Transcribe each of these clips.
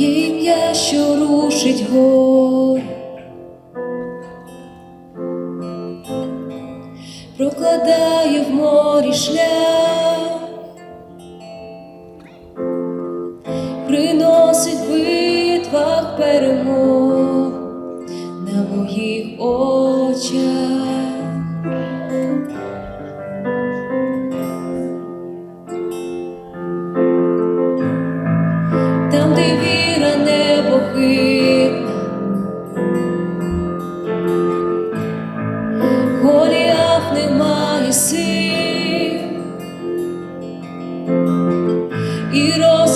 ім'я, що рушить гор. Прокладає в морі шлях, приносить в битвах перемог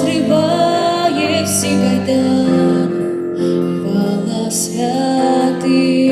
розриває всі кайдани, хвала святих.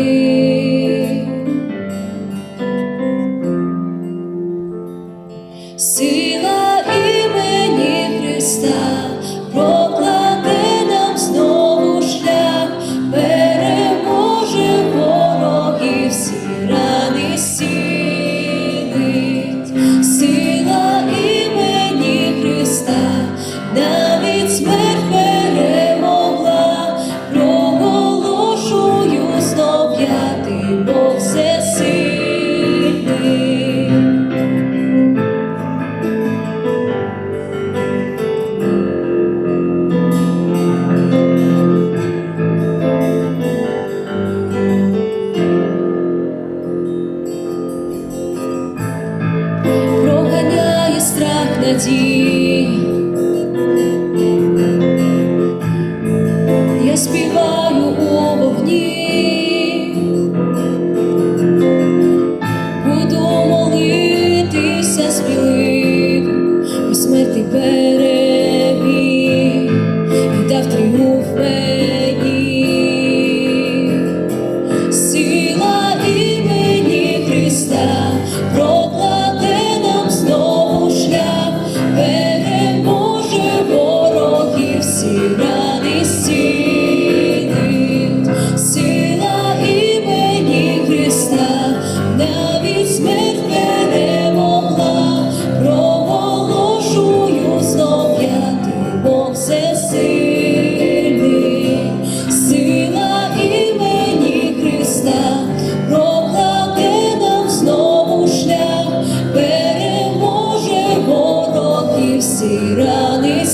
надії. Рани зцілить. Сила імені Христа навіть смерть перемогла, проголошую знов я ти Бог всесильний. Імені Христа прокладе нам знову шлях, переможе ворогів всі рани